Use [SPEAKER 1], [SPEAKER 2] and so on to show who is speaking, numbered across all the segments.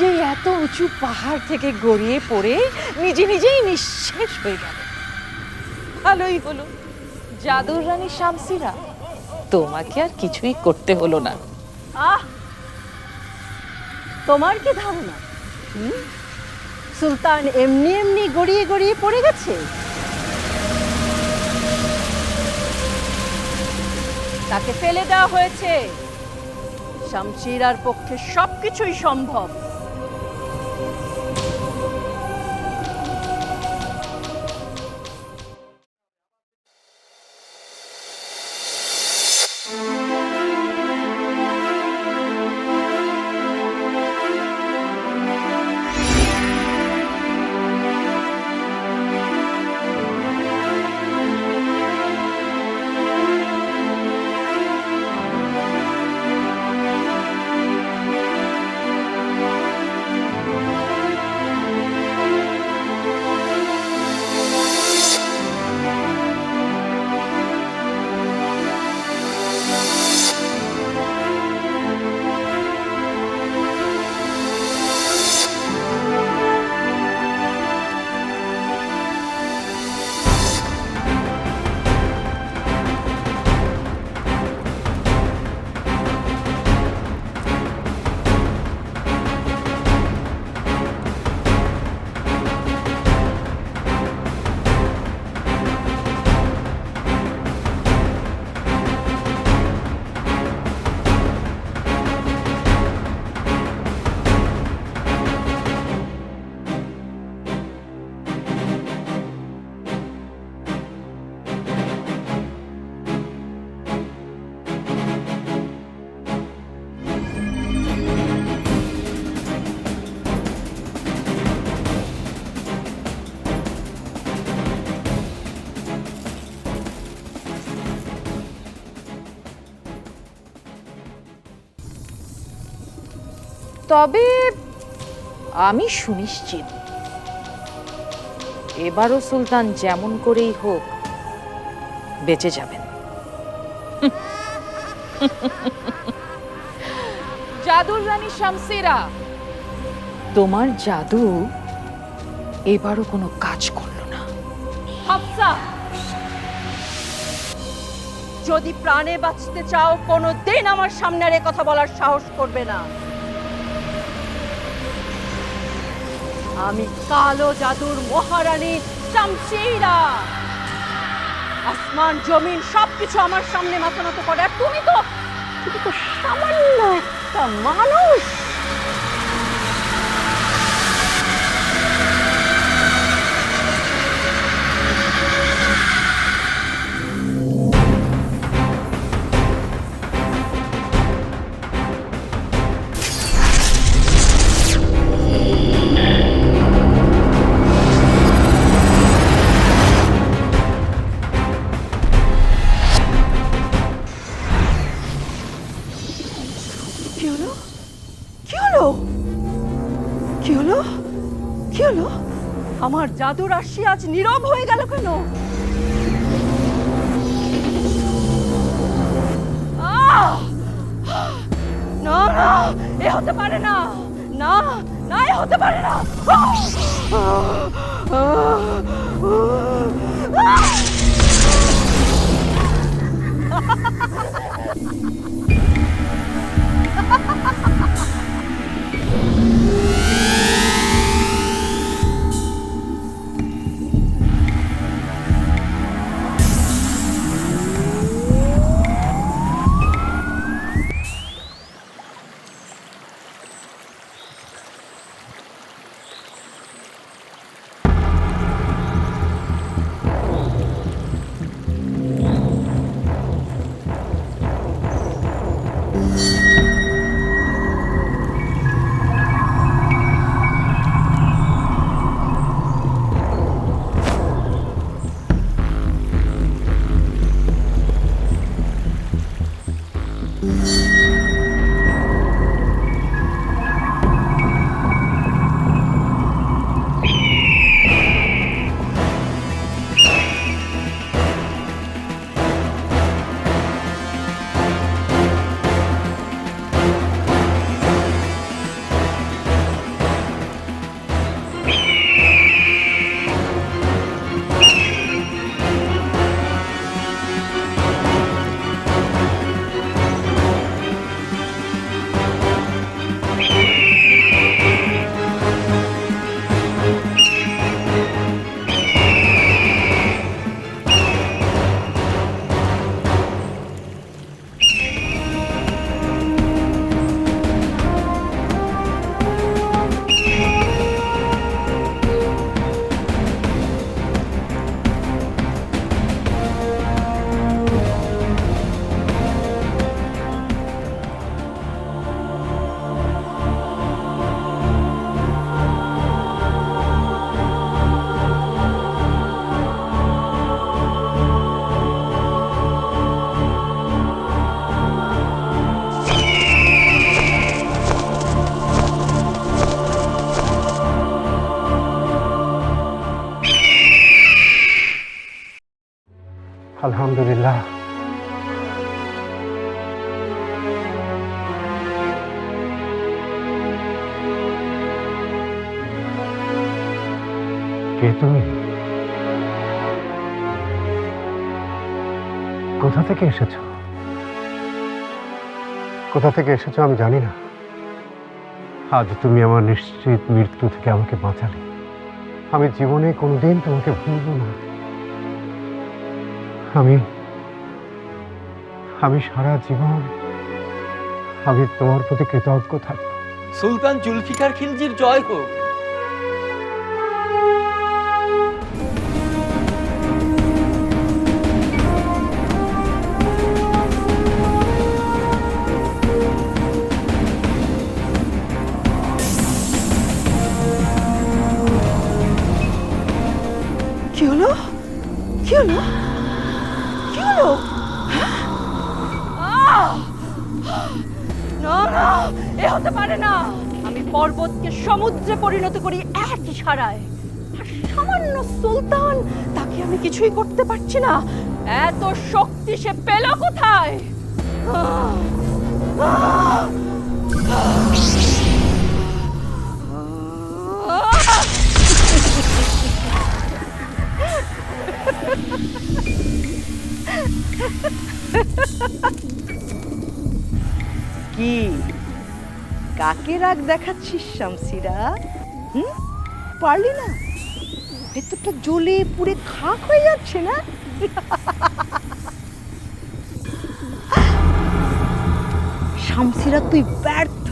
[SPEAKER 1] নিজেই এত উঁচু পাহাড় থেকে গড়িয়ে পড়ে নিজে নিজেই নিঃশেষ হয়ে গেল। ভালোই হলো। জাদুর রানী শামসিরা, তোমাকে আর কিছুই করতে হলো না।
[SPEAKER 2] আহ! তোমার কি ধারণা? সুলতান এমনি এমনি গড়িয়ে গড়িয়ে পড়ে গেছে? তাকে ফেলে দেওয়া হয়েছে। শামশিরার পক্ষে সবকিছুই সম্ভব।
[SPEAKER 1] তবে আমি সুনিশ্চিত। এবারও সুলতান যেমন করেই হোক বেঁচে যাবেন। জাদুর রানী শামসিরা তোমার জাদু এবারও কোনো কাজ করল না।
[SPEAKER 2] হাফসা যদি প্রাণে বাঁচতে চাও কোনো দিন আমার সামনে আর কথা বলার সাহস করবে না। আমি কালো জাদুর মহারানী শামশিরা। আসমান, জমিন, সবকিছু আমার সামনে মাথা নত করে। আর তুমি তো তুমি তো সামান্য একটা মানুষ। আমার জাদু রাশি আজ নীরব হয়ে গেল কেন? না না, এ হতে পারে না। না না, এ হতে পারে না।
[SPEAKER 3] ha ha ha Thank you. কে কোথা থেকে এসেছ? কোথা থেকে এসেছ আমি জানি না। আজ তুমি আমার নিশ্চিত মৃত্যু থেকে আমাকে বাঁচালে। আমি জীবনে কোনোদিন তোমাকে ভুলবো না। আমি আমি সারা জীবন, আমি তোমার প্রতি কৃতজ্ঞ থাকব।
[SPEAKER 2] সুলতান জুলফিকার খিলজির জয় হোক।
[SPEAKER 4] ইশারায় আর সামান্য সুলতান, তাকে আমি কিছুই করতে পারছি না। এত শক্তি সে পেল কোথায়! কি? কাকে রাগ দেখাচ্ছিস, শামসিরা? হুম? পারলি না? ভেতরটা জ্বলে পুড়ে খাক হয়ে যাচ্ছে না? শামসিরা তুই ব্যর্থ।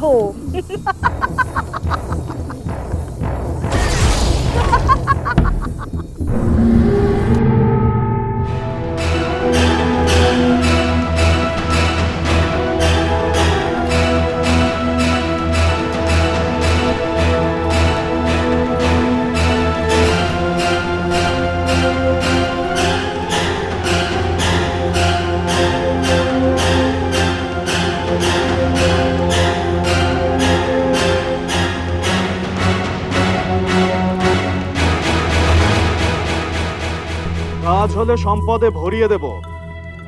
[SPEAKER 5] হলে সম্পদে ভরিয়ে দেব।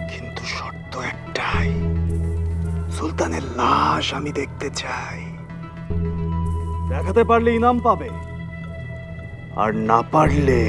[SPEAKER 5] কিন্তু শর্ত একটাই সুলতানের লাশ আমি দেখতে চাই। দেখাতে পারলে ইনাম পাবে। আর না পারলে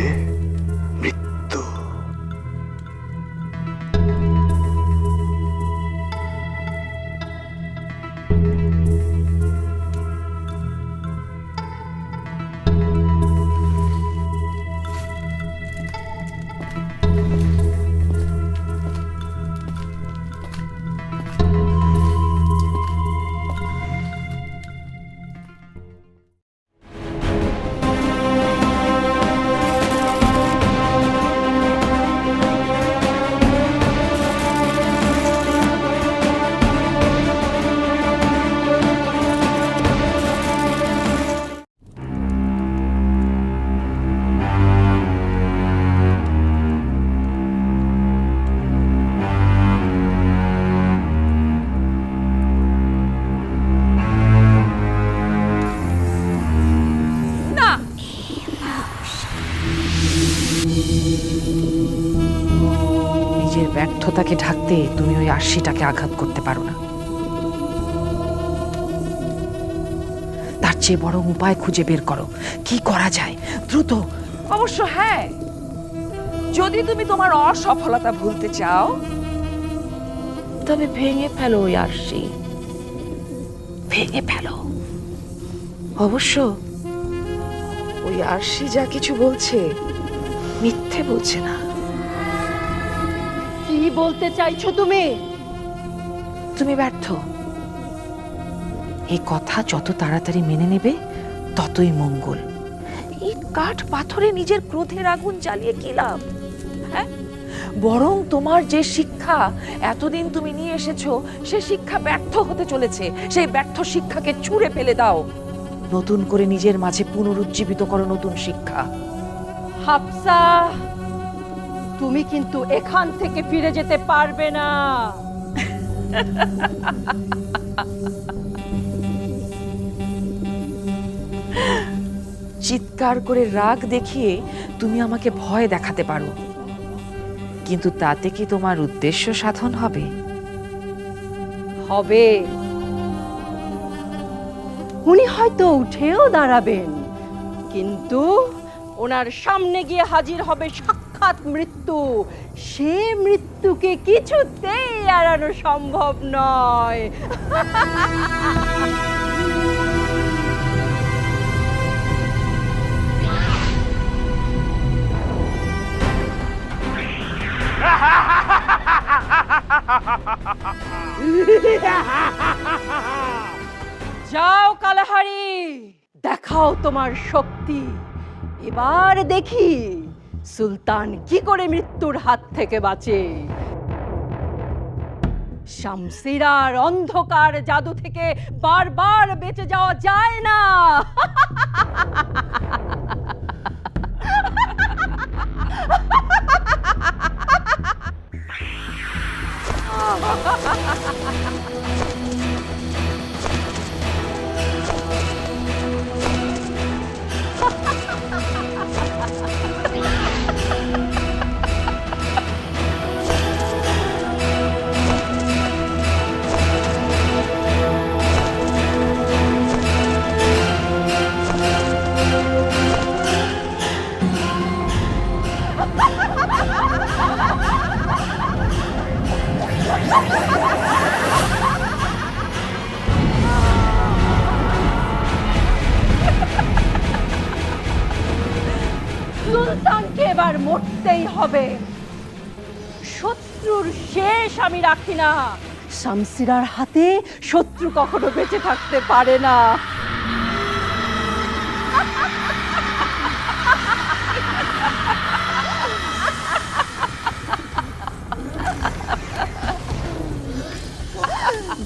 [SPEAKER 6] ওই আশিটাকে আঘাত করতে পারো না। তার চেয়ে বড় উপায় খুঁজে বের করো। কি করা যায়? দ্রুত।
[SPEAKER 1] অবশ্য হ্যাঁ। যদি তুমি তোমার অসফলতা ভুলতে চাও তবে ভেঙে ফেলো ওই আরশি। ভেঙে ফেলো। অবশ্য ওই আরশি যা কিছু বলছে মিথ্যে বলছে না।
[SPEAKER 2] কি বলতে চাইছো তুমি?
[SPEAKER 6] তুমি ব্যর্থ। এই কথা যত তাড়াতাড়ি মেনে নেবে, ততই মঙ্গল।
[SPEAKER 1] ইট কাঠ পাথরে নিজের ক্রোধের আগুন জ্বালিয়ে কি লাভ? হ্যাঁ? বরং তোমার যে শিক্ষা এতদিন তুমি নিয়ে এসেছ, সে শিক্ষা ব্যর্থ হতে চলেছে। সেই ব্যর্থ শিক্ষাকে ছুঁড়ে ফেলে দাও। নতুন করে নিজের মাঝে পুনরুজ্জীবিত করো নতুন শিক্ষা।
[SPEAKER 2] হাফসা, তুমি কিন্তু এখান থেকে ফিরে যেতে পারবে না।
[SPEAKER 1] চিৎকার করে রাগ দেখিয়ে তুমি আমাকে ভয় দেখাতে পারো। কিন্তু তাতে কি তোমার উদ্দেশ্য সাধন হবে?
[SPEAKER 2] হবে। উনি হয়তো উঠেও দাঁড়াবেন, কিন্তু ওনার সামনে গিয়ে হাজির হবে সাক্ষাৎ মৃত্যু, সে মৃত্যুকে কিছুতেই এড়ানো সম্ভব নয়। যাও কালাহারি, দেখাও তোমার শক্তি। এবার দেখি সুলতান, কি করে মৃত্যুর হাত থেকে বাঁচে? শামসিরার অন্ধকার জাদু থেকে বারবার বেঁচে যাওয়া যায় না। সুলতানকে না। শামসিরার হাতে শত্রু কখনো বেঁচে থাকতে পারে না।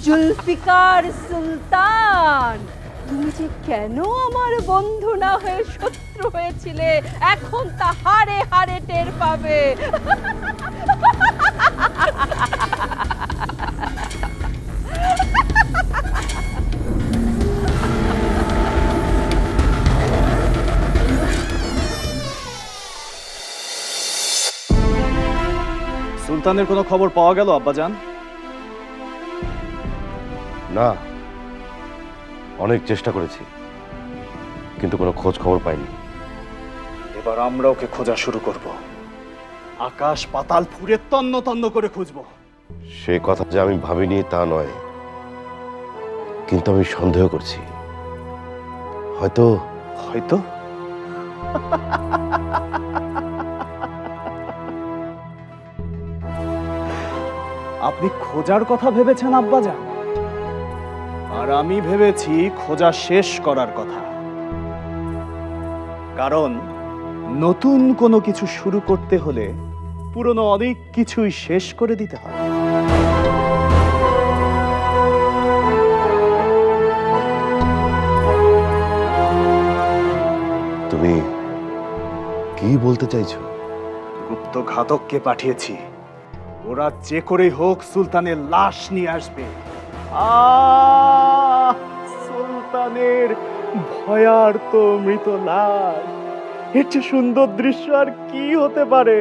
[SPEAKER 2] জুলফিকার সুলতান, তুমি যে কেন আমার বন্ধু না হয়ে শত্রু হয়েছিলে, এখন তা হারে হারে টের পাবে।
[SPEAKER 5] সুলতানের কোনো খবর পাওয়া গেল আব্বাজান?
[SPEAKER 7] না। অনেক চেষ্টা করেছি কিন্তু কোনো খোঁজ খবর পাইনি।
[SPEAKER 5] এবার আমরা ওকে খোঁজা শুরু করব। আকাশ পাতাল ফুরে তন্ন তন্ন করে খুঁজবো।
[SPEAKER 7] সে কথা যে আমি ভাবিনি তা নয় কিন্তু আমি সন্দেহ করছি। হয়তো?
[SPEAKER 5] হয়তো? আপনি খোঁজার কথা ভেবেছেন আব্বাজান? আর আমি ভেবেছি খোঁজা শেষ করার কথা। কারণ নতুন কোনো কিছু শুরু করতে হলে পুরনো অনেক কিছুই শেষ করে দিতে হয়।
[SPEAKER 7] তুমি কি বলতে চাইছো?
[SPEAKER 5] গুপ্ত ঘাতককে পাঠিয়েছি। ওরা যে করে হোক সুলতানের লাশ নিয়ে আসবে। সুলতানের সুলতানের তো মৃত লাশ। এর সুন্দর দৃশ্য আর কি হতে পারে?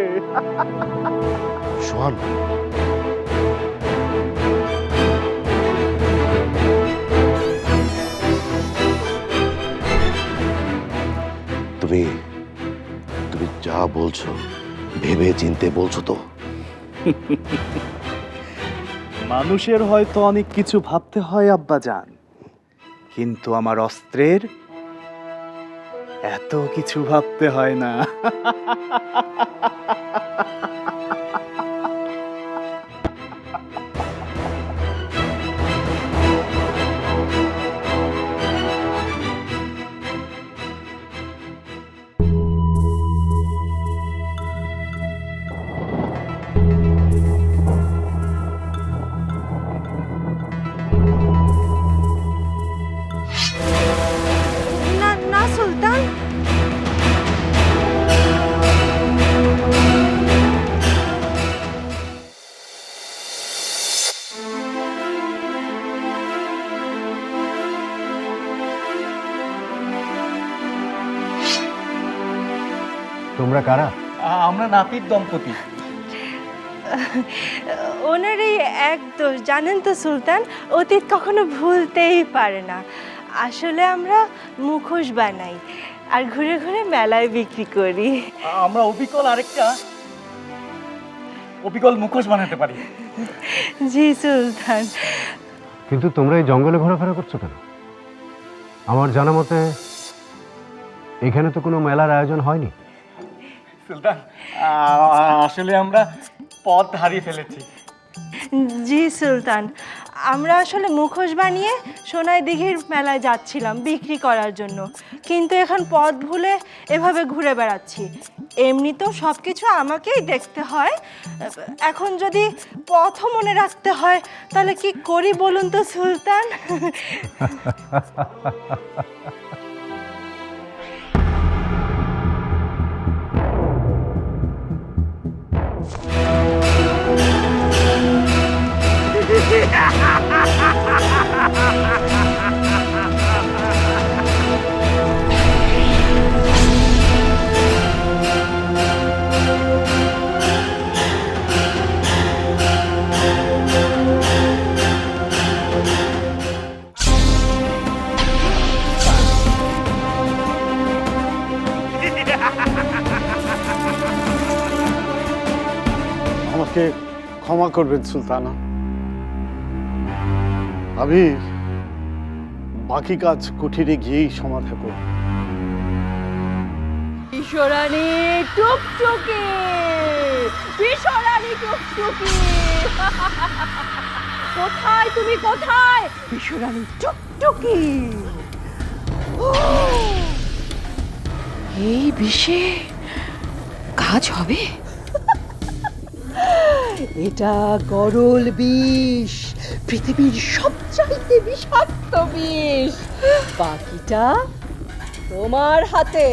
[SPEAKER 7] তুমি তুমি যা বলছো ভেবে চিনতে বলছো তো।
[SPEAKER 5] মানুষের হয়তো অনেক কিছু ভাবতে হয়, আব্বাজান। কিন্তু আমার অস্ত্রের এত কিছু ভাবতে হয় না।
[SPEAKER 3] তোমরা কারা?
[SPEAKER 8] আমরা নাপিত দম্পতি।
[SPEAKER 9] ওনার এই এক দোষ। জানেন তো সুলতান অতীত কখনো ভুলতেই পারে না। আসলে আমরা মুখোশ বানাই আর ঘুরে ঘুরে মেলায় বিক্রি করি।
[SPEAKER 8] আমরা অবিকল আরেকটা অবিকল মুখোশ বানাতে পারি।
[SPEAKER 9] জি সুলতান।
[SPEAKER 3] কিন্তু তোমরা এই জঙ্গলে ঘোরাফেরা করছ কেন? আমার জানা মতে এখানে তো কোনো মেলার আয়োজন হয়নি।
[SPEAKER 8] সুলতান আসলে আমরা পথ হারিয়ে ফেলেছি।
[SPEAKER 9] জি সুলতান। আমরা আসলে মুখোশ বানিয়ে সোনাই দিঘির মেলায় যাচ্ছিলাম বিক্রি করার জন্য। কিন্তু এখন পথ ভুলে এভাবে ঘুরে বেড়াচ্ছি। এমনিতেও সব কিছু আমাকেই দেখতে হয়। এখন যদি পথও মনে রাখতে হয় তাহলে কি করি বলুন তো সুলতান?
[SPEAKER 10] করবেন সুলতানা? আমি বাকি কাজ কুঠিরে গিয়েই সমাধা করব।
[SPEAKER 2] বিশ্বরানী টুকটুকি! বিশ্বরানী টুকটুকি! কোথায় তুমি কোথায়? বিশ্বরানী টুকটুকি!
[SPEAKER 1] এই বিষে কাজ হবে?
[SPEAKER 2] এটা গরল বিষ পৃথিবীর সবচাইতে বিষাক্ত বিষ। বাকিটা তোমার হাতে।